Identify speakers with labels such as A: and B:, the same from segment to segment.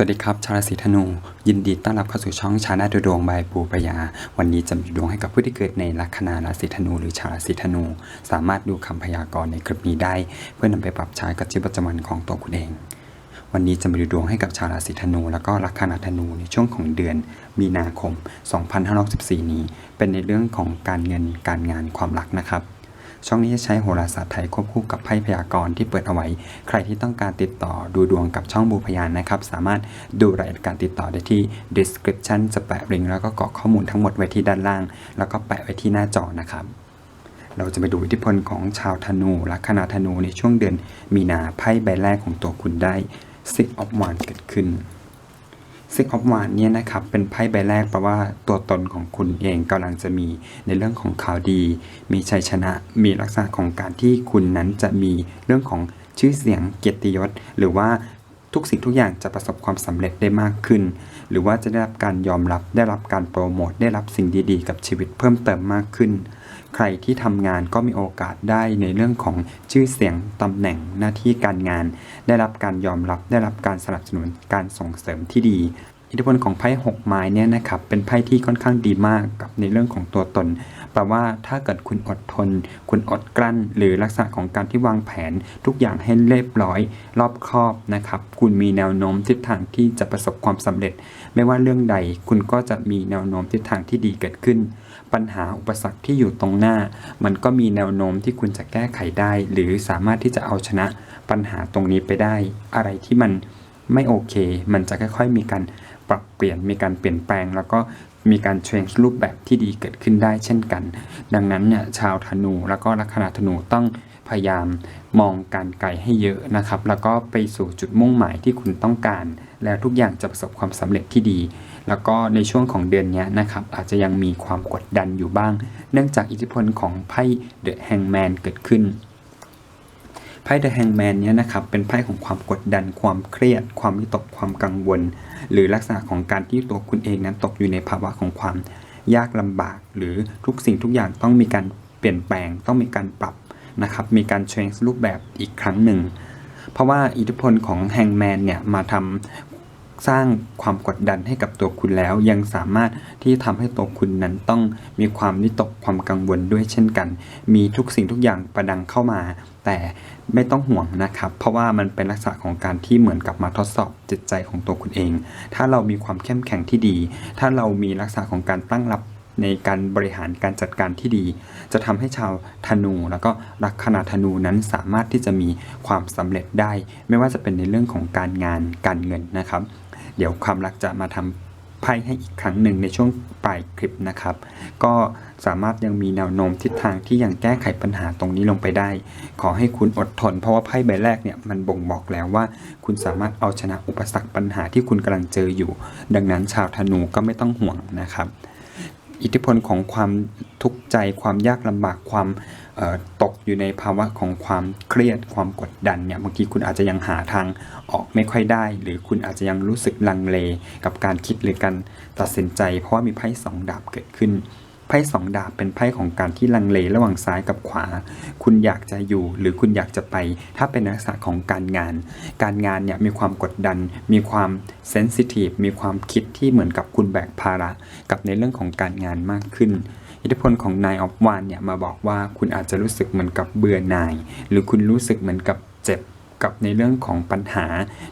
A: สวัสดีครับ ชาวราศีธนู ยินดีต้อนรับเข้าสู่ช่องชาแนลดูดวงบายปูปยา วันนี้จะมีดวงให้กับผู้ที่เกิดในลัคนาราศีธนูหรือชาวราศีธนู สามารถดูคำพยากรณ์ในคลิปนี้ได้ เพื่อนำไปปรับใช้กับชีวิตประจำวันของตัวคุณเอง วันนี้จะมาดูดวงให้กับชาวราศีธนู แล้วก็ลัคนาธนูในช่วงของเดือน มีนาคม 2564 นี้ เป็นในเรื่องของการเงินการงานความรักนะครับ ช่องนี้จะใช้โหราศาสตร์ไทยควบคู่กับไพ่พยากรณ์ที่เปิดเอาไว้ ใครที่ต้องการติดต่อดูดวงกับช่องบูพยานนะครับ สามารถดูรายละเอียดการติดต่อได้ที่ description จะแปะลิงก์แล้วก็กรอกข้อมูลทั้งหมดไว้ที่ด้านล่าง แล้วก็แปะไว้ที่หน้าจอนะครับเราจะไปดูอิทธิพลของชาวธนูลัคนาธนูในช่วงเดือนมีนาไพ่ใบแรกของตัวคุณได้ Six of Wands เกิดขึ้น วานเนี่ยนะครับเป็นไพ่ใบแรกแปลว่าตัวตนของคุณเองกำลังจะมีในเรื่องของข่าวดี มีชัยชนะ มีลักษณะของการที่คุณนั้นจะมีเรื่องของชื่อเสียงเกียรติยศ หรือว่าทุกสิ่งทุกอย่างจะประสบความสำเร็จได้มากขึ้น หรือว่าจะได้รับการยอมรับได้รับการโปรโมทได้รับสิ่งดีๆ กับชีวิตเพิ่มเติมมากขึ้น ใครที่ทำงานก็มีโอกาสได้ในเรื่องของชื่อเสียงตำแหน่งหน้าที่การงาน ได้รับการยอมรับได้รับการสนับสนุนการส่งเสริมที่ดี อิทธิพลของไพ่หกไม้เนี่ยนะครับเป็นไพ่ที่ค่อนข้างดีมากกับในเรื่องของตัวตนแปลว่าถ้าเกิดคุณอดทน คุณอดกลั้น หรือลักษณะของการที่วางแผนทุกอย่างให้เรียบร้อย รอบคอบนะครับคุณมีแนวโน้มทิศทางที่จะประสบความสำเร็จ ไม่ว่าเรื่องใดคุณก็จะมีแนวโน้มทิศทางที่ดีเกิดขึ้น ปัญหาอุปสรรคที่อยู่ตรงหน้า มันก็มีแนวโน้มที่คุณจะแก้ไขได้ หรือสามารถที่จะเอาชนะปัญหาตรงนี้ไปได้ อะไรที่มันไม่โอเค มันจะค่อยๆ มีการปรับเปลี่ยนมีการเปลี่ยนแปลง แล้วก็มีการ change รูปแบบที่ดีเกิดขึ้นได้เช่นกัน ดังนั้นเนี่ยชาวธนูแล้วก็ลัคนาธนูต้องพยายามมองการไกลให้เยอะนะครับ แล้วก็ไปสู่จุดมุ่งหมายที่คุณต้องการ แล้วทุกอย่างจะประสบความสำเร็จที่ดี แล้วก็ในช่วงของเดือนนี้นะครับอาจจะยังมีความกดดันอยู่บ้าง เนื่องจากอิทธิพลของไพ่ The Hangman เกิดขึ้นไพ่ The Hangman เนี่ยนะครับเป็นไพ่ของความกดดันความเครียด ความวิตกความกังวล หรือลักษณะของการที่ตัวคุณเองนั้นตกอยู่ในภาวะของความยากลำบาก หรือทุกสิ่งทุกอย่างต้องมีการเปลี่ยนแปลงต้องมีการปรับนะครับมีการ change รูปแบบอีกครั้งหนึ่ง เพราะว่าอิทธิพลของแฮงแมนเนี่ยมาทำ สร้างความกดดันให้กับตัวคุณแล้ว ยังสามารถที่ทำให้ตัวคุณนั้นต้องมีความวิตกความกังวลด้วยเช่นกัน มีทุกสิ่งทุกอย่างประดังเข้ามา แต่ไม่ต้องห่วงนะครับ เพราะว่ามันเป็นลักษณะของการที่เหมือนกับมาทดสอบจิตใจของตัวคุณเอง ถ้าเรามีความเข้มแข็งที่ดี ถ้าเรามีลักษณะของการตั้งรับในการบริหารการจัดการที่ดี จะทำให้ชาวธนู แล้วก็ลัคนาธนูนั้นสามารถที่จะมีความสำเร็จได้ ไม่ว่าจะเป็นในเรื่องของการงานการเงินนะครับ เดี๋ยวความรักจะมาทำไพ่ให้อีกครั้งหนึ่งในช่วงปลายคลิปนะครับ ก็สามารถยังมีแนวโน้มทิศทางที่ยังแก้ไขปัญหาตรงนี้ลงไปได้ ขอให้คุณอดทน เพราะว่าไพ่ใบแรกเนี่ยมันบ่งบอกแล้วว่า คุณสามารถเอาชนะอุปสรรคปัญหาที่คุณกำลังเจออยู่ ดังนั้นชาวธนูก็ไม่ต้องห่วงนะครับ อิทธิพลของความทุกข์ใจความยากลำบากความตกอยู่ในภาวะของความเครียดความกดดันเนี่ยบางทีคุณอาจจะยังหาทางออกไม่ค่อยได้ หรือคุณอาจจะยังรู้สึกลังเลกับการคิดหรือการตัดสินใจ เพราะว่ามีไพ่สองดาบเกิดขึ้น ไพ่สองดาบเป็นไพ่ของการที่ลังเลระหว่างซ้ายกับขวา คุณอยากจะอยู่หรือคุณอยากจะไป ถ้าเป็นลักษณะของการงาน การงานเนี่ยมีความกดดัน มีความเซนซิทีฟมีความคิดที่เหมือนกับคุณแบกภาระ กับในเรื่องของการงานมากขึ้นอิทธิพลของนายออฟวานเนี่ยมาบอกว่าคุณอาจจะรู้สึกเหมือนกับเบื่อหน่าย หรือคุณรู้สึกเหมือนกับเจ็บกับในเรื่องของปัญหา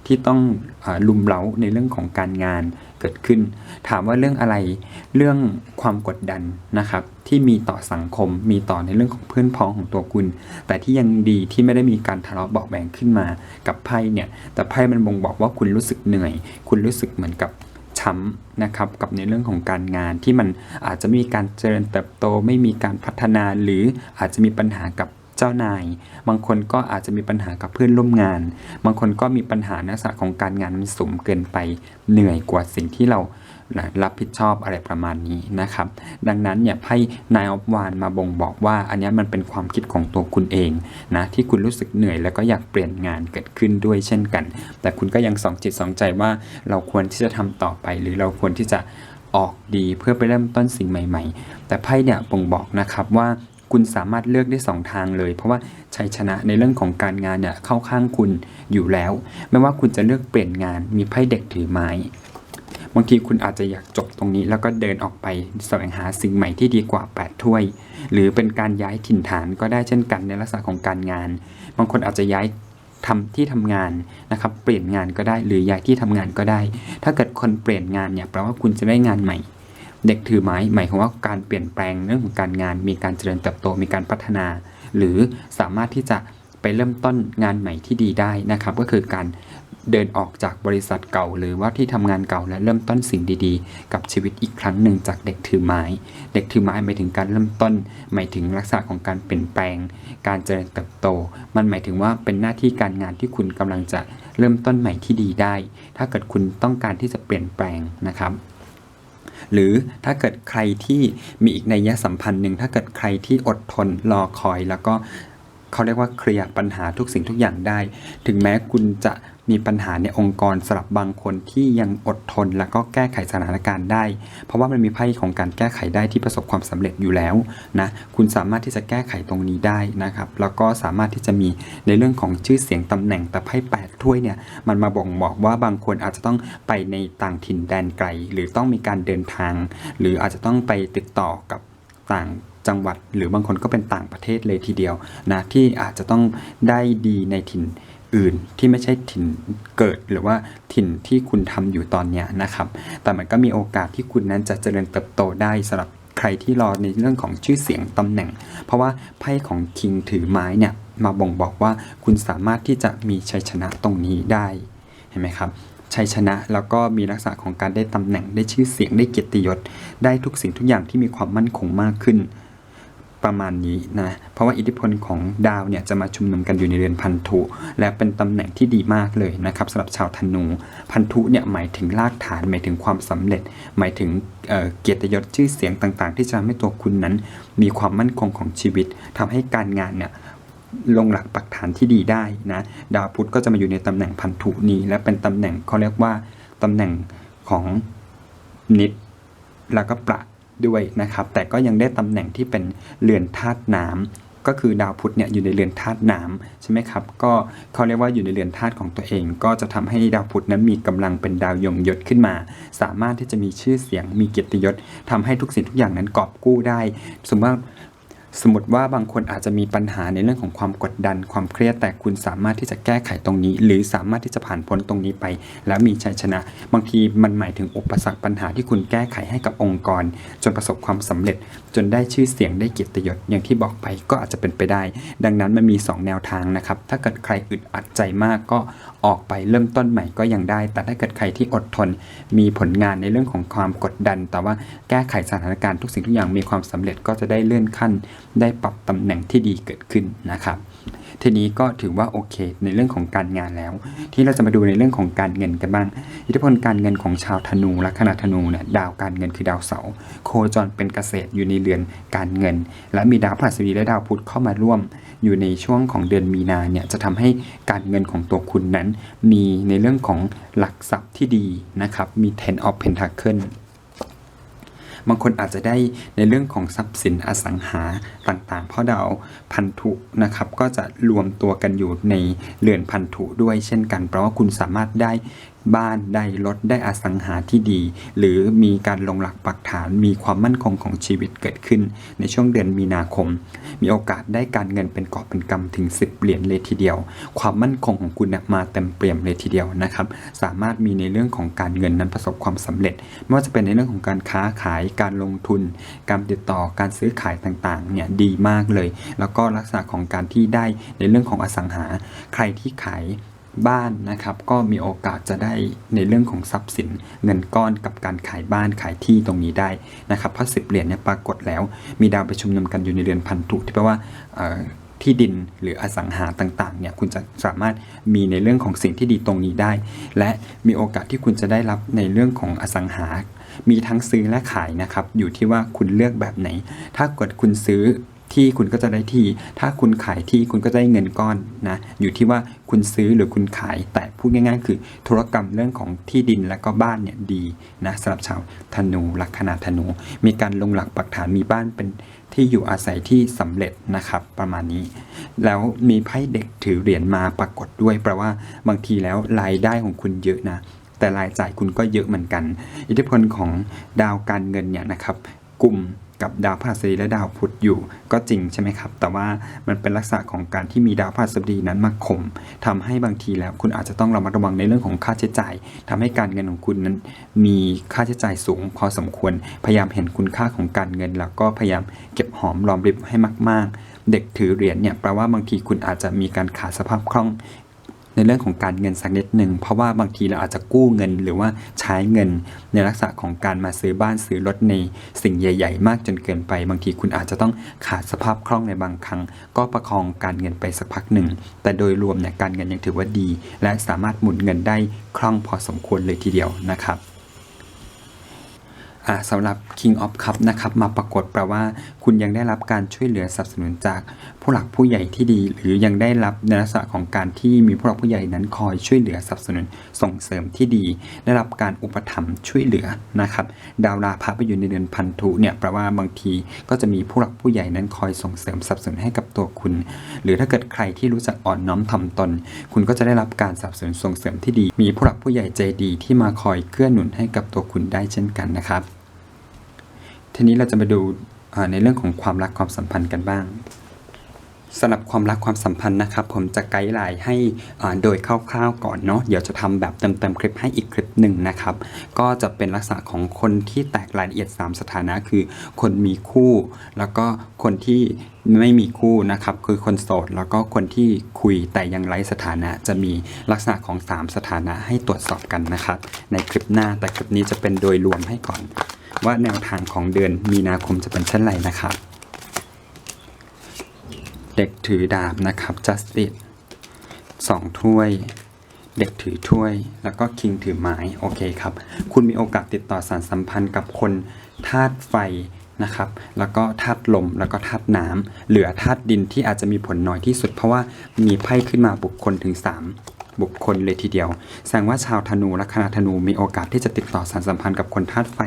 A: ที่ต้องอลุมเล้าในเรื่องของการงาน กิดขึ้น ถามว่าเรื่องอะไรเรื่องความกดดันนะครับ ที่มีต่อสังคม มีต่อในเรื่องของเพื่อนพ้องของตัวคุณ แต่ที่ยังดีที่ไม่ได้มีการทะเลาะเบาแหวงขึ้นมากับไพ่เนี่ยแต่ไพ่มันบ่งบอกว่าคุณรู้สึกเหนื่อย คุณรู้สึกเหมือนกับช้ำนะครับกับในเรื่องของการงานที่มันอาจจะมีการเจริญเติบโตไม่มีการพัฒนาหรืออาจจะมีปัญหากับ เจ้านาย บางคนก็อาจจะมีปัญหากับเพื่อนร่วมงาน บางคนก็มีปัญหาในลักษณะของการงานมันสูงเกินไปเหนื่อยกว่าสิ่งที่เรารับผิดชอบอะไรประมาณนี้นะครับ ดังนั้นเนี่ยไพ่นายออฟวานมาบ่งบอกว่า อันนี้มันเป็นความคิดของตัวคุณเองนะที่คุณรู้สึกเหนื่อยแล้วก็อยากเปลี่ยนงานเกิดขึ้นด้วยเช่นกัน แต่คุณก็ยังสองจิตสองใจว่าเราควรที่จะทำต่อไป หรือเราควรที่จะออกดีเพื่อไปเริ่มต้นสิ่งใหม่ ๆ แต่ไพ่เนี่ยบ่งบอกนะครับว่า คุณสามารถเลือกได้สองทางเลย เพราะว่าชัยชนะในเรื่องของการงานเนี่ยเข้าข้างคุณอยู่แล้ว ไม่ว่าคุณจะเลือกเปลี่ยนงานมีไพ่เด็กถือไม้บางทีคุณอาจจะอยากจบตรงนี้ แล้วก็เดินออกไปแสวงหาสิ่งใหม่ที่ดีกว่า 8 ถ้วย หรือเป็นการย้ายถิ่นฐานก็ได้เช่นกันในลักษณะของการงาน บางคนอาจจะย้ายทำที่ทำงานนะครับ เปลี่ยนงานก็ได้หรือย้ายที่ทำงานก็ได้ ถ้าเกิดคนเปลี่ยนงานเนี่ยแปลว่าคุณจะได้งานใหม่ เด็กถือไม้หมายความว่าการเปลี่ยนแปลงเรื่องของการงาน มีการเจริญเติบโตมีการพัฒนา หรือสามารถที่จะไปเริ่มต้นงานใหม่ที่ดีได้นะครับ ก็คือการเดินออกจากบริษัทเก่า หรือว่าที่ทำงานเก่าและเริ่มต้นสิ่งดีๆ กับชีวิตอีกครั้งหนึ่งจากเด็กถือไม้ เด็กถือไม้หมายถึงการเริ่มต้น หมายถึงลักษณะของการเปลี่ยนแปลง การเจริญเติบโต มันหมายถึงว่าเป็นหน้าที่การงานที่คุณกำลังจะเริ่มต้นใหม่ที่ดีได้ ถ้าเกิดคุณต้องการที่จะเปลี่ยนแปลงนะครับ หรือถ้าเกิดใครที่มีอีกนัยสัมพันธ์หนึ่งถ้าเกิดใครที่อดทนรอคอย แล้วก็เขาเรียกว่าเคลียร์ปัญหาทุกสิ่งทุกอย่างได้ ถึงแม้คุณจะ มีปัญหาในองค์กรสำหรับบางคนที่ยังอดทน แล้วก็แก้ไขสถานการณ์ได้ เพราะว่ามันมีไพ่ของการแก้ไขได้ที่ประสบความสำเร็จอยู่แล้วนะคุณสามารถที่จะแก้ไขตรงนี้ได้นะครับแล้วก็สามารถที่จะมีในเรื่องของชื่อเสียงตำแหน่งแต่ไพ่แปดถ้วยเนี่ยมันมาบ่งบอกว่าบางคนอาจจะต้องไปในต่างถิ่นแดนไกล หรือต้องมีการเดินทาง หรืออาจจะต้องไปติดต่อกับต่างจังหวัดหรือบางคนก็เป็นต่างประเทศเลยทีเดียวนะที่อาจจะต้องได้ดีในถิ่น อื่นที่ไม่ใช่ถิ่นเกิดหรือว่าถิ่นที่คุณทำอยู่ตอนนี้นะครับ แต่มันก็มีโอกาสที่คุณนั้นจะเจริญเติบโตได้สำหรับใครที่รอในเรื่องของชื่อเสียงตำแหน่ง เพราะว่าไพ่ของคิงถือไม้เนี่ยมาบ่งบอกว่าคุณสามารถที่จะมีชัยชนะตรงนี้ได้เห็นไหมครับชัยชนะแล้วก็มีลักษณะของการได้ตำแหน่งได้ชื่อเสียงได้เกียรติยศ ได้ทุกสิ่งทุกอย่างที่มีความมั่นคงมากขึ้น ประมาณนี้นะ เพราะว่าอิทธิพลของดาวเนี่ยจะมาชุมนุมกันอยู่ในเรือนพันธุ และเป็นตำแหน่งที่ดีมากเลยนะครับสำหรับชาวธนู พันธุเนี่ยหมายถึงรากฐานหมายถึงความสำเร็จ หมายถึงเเกียรติยศชื่อเสียงต่างๆ ที่จะทำให้ตัวคุณนั้น มีความมั่นคงของชีวิตทำให้การงานเนี่ยลงหลักปักฐานที่ดีได้นะดาวพุธก็จะมาอยู่ในตำแหน่งพันธุนี้ และเป็นตำแหน่งเขาเรียกว่าตำแหน่งของนิดแล้วก็ประ ด้วยนะครับ แต่ก็ยังได้ตำแหน่งที่เป็นเรือนธาตุน้ำก็คือดาวพุธเนี่ยอยู่ในเรือนธาตุน้ำใช่ไหมครับ ก็เขาเรียกว่าอยู่ในเรือนธาตุของตัวเอง ก็จะทำให้ดาวพุธนั้นมีกำลังเป็นดาวยงยศขึ้นมา สามารถที่จะมีชื่อเสียงมีเกียรติยศทำให้ทุกสิ่งทุกอย่างนั้นกอบกู้ได้ สมมติว่า สมมติว่าบางคนอาจจะมีปัญหาในเรื่องของความกดดันความเครียดแต่คุณสามารถที่จะแก้ไขตรงนี้ หรือสามารถที่จะผ่านพ้นตรงนี้ไป แล้วมีชัยชนะ บางทีมันหมายถึงอุปสรรคปัญหาที่คุณแก้ไขให้กับองค์กร จนประสบความสำเร็จ จนได้ชื่อเสียงได้เกียรติยศอย่างที่บอกไปก็อาจจะเป็นไปได้ ดังนั้นมันมี 2 แนวทางนะครับถ้าเกิดใครอึดอัดใจมากก็ออกไปเริ่มต้นใหม่ก็ยังได้ แต่ถ้าเกิดใครที่อดทน มีผลงานในเรื่องของความกดดัน แต่ว่าแก้ไขสถานการณ์ทุกสิ่งทุกอย่างมีความสำเร็จก็จะได้เลื่อนขั้น ได้ปรับตำแหน่งที่ดีเกิดขึ้นนะครับทีนี้ก็ถือว่าโอเคในเรื่องของการงานแล้ว ที่เราจะมาดูในเรื่องของการเงินกันบ้าง อิทธิพลการเงินของชาวธนูแลัคนาธนูเนี่ยดาวการเงินคือดาวเสาร์โคจรเป็นเกษตรอยู่ในเรือนการเงิน และมีดาวพฤหัสบดีและดาวพุธเข้ามาร่วม อยู่ในช่วงของเดือนมีนาเนี่ยจะทำให้การเงินของตัวคุณนั้น มีในเรื่องของหลักทรัพย์ที่ดีนะครับมี ten of pentacle บางคนอาจจะได้ในเรื่องของทรัพย์สินอสังหาต่างๆ เพราะดาวพันธุนะครับก็จะรวมตัวกันอยู่ในเรือนพันธุด้วยเช่นกัน เพราะว่าคุณสามารถได้ บ้านได้รถได้อสังหาที่ดี หรือมีการลงหลักปักฐานมีความมั่นคงของชีวิตเกิดขึ้น ในช่วงเดือนมีนาคม มีโอกาสได้การเงินเป็นกอบเป็นกำถึง 10 เหรียญเลยทีเดียว ความมั่นคงของคุณมาเต็มเปี่ยมเลยทีเดียวนะครับ สามารถมีในเรื่องของการเงินนั้นประสบความสำเร็จไม่ว่าจะเป็นในเรื่องของการค้าขายการลงทุน การติดต่อการซื้อขายต่างๆเนี่ยดีมากเลย แล้วก็ลักษณะของการที่ได้ในเรื่องของอสังหา ใครที่ขาย บ้านนะครับ ก็มีโอกาสจะได้ในเรื่องของทรัพย์สินเงินก้อนกับการขายบ้านขายที่ตรงนี้ได้นะครับเพราะสิบเหรียญเนี่ยปรากฏแล้ว มีดาวไปชุมนุมกันอยู่ในเรือนพันธุที่แปลว่าที่ดินหรืออสังหาต่างๆเนี่ยคุณจะสามารถมีในเรื่องของสิ่งที่ดีตรงนี้ได้ และมีโอกาสที่คุณจะได้รับในเรื่องของอสังหา มีทั้งซื้อและขายนะครับ อยู่ที่ว่าคุณเลือกแบบไหน ถ้าเกิดคุณซื้อ ที่คุณก็จะได้ที่ ถ้าคุณขายที่คุณก็จะได้เงินก้อนนะอยู่ที่ว่าคุณซื้อหรือคุณขาย แต่พูดง่ายๆ คือธุรกรรมเรื่องของที่ดินและก็บ้านเนี่ยดีนะสำหรับชาวธนูลัคนาธนู มีการลงหลักปักฐานมีบ้านเป็นที่อยู่อาศัยที่สำเร็จนะครับประมาณนี้ แล้วมีไพ่เด็กถือเหรียญมาปรากฏด้วยแปลว่าบางทีแล้วรายได้ของคุณเยอะนะแต่รายจ่ายคุณก็เยอะเหมือนกัน อิทธิพลของดาวการเงินเนี่ยนะครับกลุ่ม กับดาวพฤหัสบดีและดาวพุธอยู่ ก็จริงใช่ไหมครับ แต่ว่ามันเป็นลักษณะของการที่มีดาวพฤหัสบดีนั้นมาข่มทำให้บางทีแล้ว คุณอาจจะต้องระมัดระวังในเรื่องของค่าใช้จ่ายทำให้การเงินของคุณนั้นมีค่าใช้จ่ายสูง พอสมควรพยายามเห็นคุณค่าของการเงิน แล้วก็พยายามเก็บหอมรอมริบให้มาก ๆ เด็กถือเหรียญเนี่ยแปลว่าบางทีคุณอาจจะมีการขาดสภาพคล่อง ในเรื่องของการเงินสักนิดหนึ่งเพราะว่าบางทีเราอาจจะกู้เงินหรือว่าใช้เงินในลักษณะของการมาซื้อบ้านซื้อรถในสิ่งใหญ่ ๆ มากจนเกินไป บางทีคุณอาจจะต้องขาดสภาพคล่องในบางครั้ง ก็ประคองการเงินไปสักพักหนึ่ง แต่โดยรวมเนี่ยการเงินยังถือว่าดี และสามารถหมุนเงินได้คล่องพอสมควรเลยทีเดียวนะครับ อ่าสำหรับ King of Cup นะครับมาปรากฏแปลว่า คุณยังได้รับการช่วยเหลือสนับสนุนจากผู้หลักผู้ใหญ่ที่ดี หรือยังได้รับในลักษณะของการที่มีผู้หลักผู้ใหญ่นั้นคอยช่วยเหลือสนับสนุนส่งเสริมที่ดี ได้รับการอุปถัมภ์ช่วยเหลือนะครับ ดาวราพะไปอยู่ในเดือนพันธุเนี่ยแปลว่าบางทีก็จะมีผู้หลักผู้ใหญ่นั้นคอยส่งเสริมสนับสนุนให้กับตัวคุณ หรือถ้าเกิดใครที่รู้จักอ่อนน้อมถ่อมตน คุณก็จะได้รับการสนับสนุนส่งเสริมที่ดี มีผู้หลักผู้ใหญ่ใจดีที่มาคอยเกื้อหนุนให้กับตัวคุณได้เช่นกันนะครับ ทีนี้เราจะมาดูในเรื่องของความรักความสัมพันธ์กันบ้างสำหรับความรักความสัมพันธ์นะครับ ผมจะไกด์ไลน์ให้โดยคร่าวๆก่อนเนาะเดี๋ยวจะทำแบบเต็มๆคลิปให้อีกคลิปหนึ่งนะครับ ก็จะเป็นลักษณะของคนที่แตกรายละเอียด 3 สถานะคือ คนมีคู่ แล้วก็คนที่ไม่มีคู่นะครับ คือคนโสด แล้วก็คนที่คุยแต่ยังไร้สถานะ จะมีลักษณะของ 3 สถานะให้ตรวจสอบกันนะครับ ในคลิปหน้าแต่คลิปนี้จะเป็นโดยรวมให้ก่อน ว่าแนวทางของเดือนมีนาคมจะเป็นเช่นไรนะครับ เด็กถือดาบนะครับ justice สองถ้วย เด็กถือถ้วย แล้วก็คิงถือไม้โอเคครับ คุณมีโอกาสติดต่อสารสัมพันธ์กับคนธาตุไฟนะครับ แล้วก็ธาตุลม แล้วก็ธาตุน้ำเหลือธาตุดินที่อาจจะมีผลน้อยที่สุด เพราะว่ามีไพ่ขึ้นมาบุคคลถึง 3 บุคคลเลยทีเดียว แสดงว่าชาวธนูและคณะธนูมีโอกาสที่จะติดต่อสารสัมพันธ์กับคนธาตุไฟ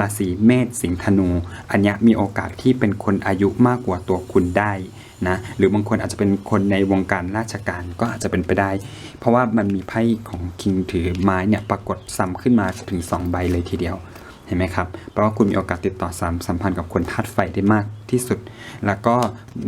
A: ราศีเมษสิงห์ธนู อันนี้มีโอกาสที่เป็นคนอายุมากกว่าตัวคุณได้นะหรือบางคนอาจจะเป็นคนในวงการราชการก็อาจจะเป็นไปได้ เพราะว่ามันมีไพ่ของคิงถือไม้เนี่ยปรากฏซ้ำขึ้นมาถึง 2 ใบเลยทีเดียว เห็นไหมครับ เพราะว่าคุณมีโอกาสติดต่อสามสัมพันธ์กับคนธาตุไฟได้มากที่สุด แล้วก็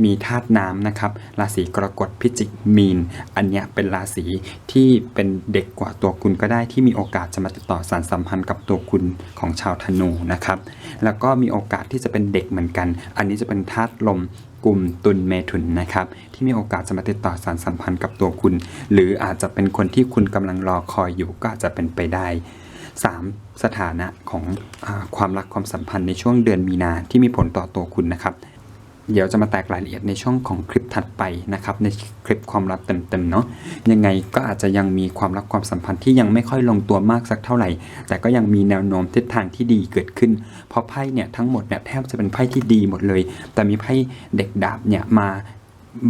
A: มีธาตุน้ำนะครับ ราศีกรกฎพิจิกมีน อันเนี้ยเป็นราศีที่เป็นเด็กกว่าตัวคุณก็ได้ที่มีโอกาสจะมาติดต่อสารสัมพันธ์กับตัวคุณของชาวธนูนะครับ แล้วก็มีโอกาสที่จะเป็นเด็กเหมือนกัน อันนี้จะเป็นธาตุลมกลุ่มตุลเมถุนนะครับ ที่มีโอกาสจะมาติดต่อสารสัมพันธ์กับตัวคุณ หรืออาจจะเป็นคนที่คุณกำลังรอคอยอยู่ก็อาจจะเป็นไปได้ 3. สถานะของอความรักความสัมพันธ์ในช่วงเดือนมีนาที่มีผลต่อตัวคุณนะครับ เดี๋ยวจะมาแตกรายละเอียดในช่องของคลิปถัดไปนะครับ ในคลิปความลับเต็มๆเนาะยังไงก็อาจจะยังมีความรักความสัมพันธ์ที่ยังไม่ค่อยลงตัวมากสักเท่าไหร่ แต่ก็ยังมีแนวโน้มทิศทางที่ดีเกิดขึ้น เพราะไพ่เนี่ยทั้งหมดเนี่ยแทบจะเป็นไพ่ที่ดีหมดเลย แต่มีไพ่เด็กดาบเนี่ยมา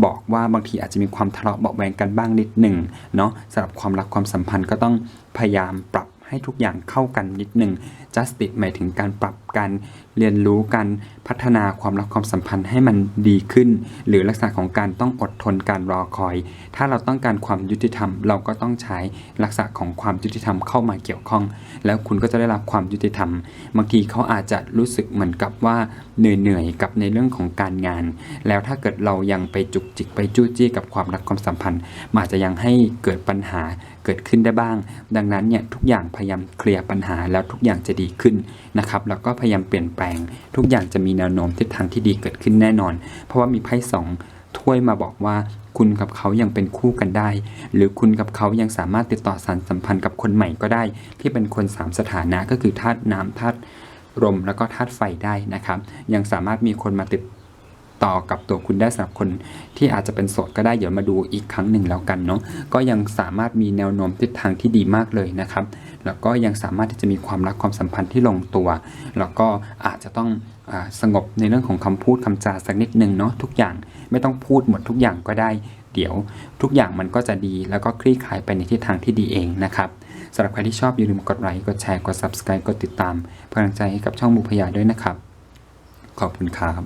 A: บอกว่าบางทีอาจจะมีความทะเลาะเบาแวงกันบ้างนิดหนึ่งเนาะสำหรับความรักความสัมพันธ์ก็ต้องพยายามปรับ ให้ทุกอย่างเข้ากันนิดหนึ่ง justice หมายถึงการปรับการเรียนรู้การพัฒนาความรักความสัมพันธ์ให้มันดีขึ้น หรือลักษณะของการต้องอดทนการรอคอย ถ้าเราต้องการความยุติธรรม เราก็ต้องใช้ลักษณะของความยุติธรรมเข้ามาเกี่ยวข้อง แล้วคุณก็จะได้รับความยุติธรรมบางทีเขาอาจจะรู้สึกเหมือนกับว่าเหนื่อยๆกับในเรื่องของการงาน แล้วถ้าเกิดเรายังไปจุกจิกไปจู้จี้กับความรักความสัมพันธ์อาจจะยังให้เกิดปัญหา เกิดขึ้นได้บ้าง ดังนั้นเนี่ยทุกอย่างพยายามเคลียร์ปัญหาแล้วทุกอย่างจะดีขึ้นนะครับแล้วก็พยายามเปลี่ยนแปลง ทุกอย่างจะมีแนวโน้มทิศทางที่ดีเกิดขึ้นแน่นอน เพราะว่ามีไพ่สองถ้วยมาบอกว่าคุณกับเขายังเป็นคู่กันได้ หรือคุณกับเขายังสามารถติดต่อสารสัมพันธ์กับคนใหม่ก็ได้ ที่เป็นคนสามสถานะก็คือธาตุน้ำธาตุลมแล้วก็ธาตุไฟได้นะครับ ยังสามารถมีคนมาติด ต่อกับตัวคุณได้สำหรับคนที่อาจจะเป็นโสดก็ได้เดี๋ยวมาดูอีกครั้งหนึ่งแล้วกันเนาะก็ยังสามารถมีแนวโน้มทิศทางที่ดีมากเลยนะครับ แล้วก็ยังสามารถที่จะมีความรักความสัมพันธ์ที่ลงตัว แล้วก็อาจจะต้องอสงบในเรื่องของคำพูดคำจาสักนิดนึงเนาะทุกอย่างไม่ต้องพูดหมดทุกอย่างก็ได้ เดี๋ยวทุกอย่างมันก็จะดี แล้วก็คลี่คลายไปในทิศทางที่ดีเองนะครับสำหรับใครที่ชอบอย่าลืมกดไลค์กดแชร์กด subscribe กดติดตามเพื่อเป็นกำลังใจให้กับช่องบุพยาด้วยนะครับ ขอบคุณครับ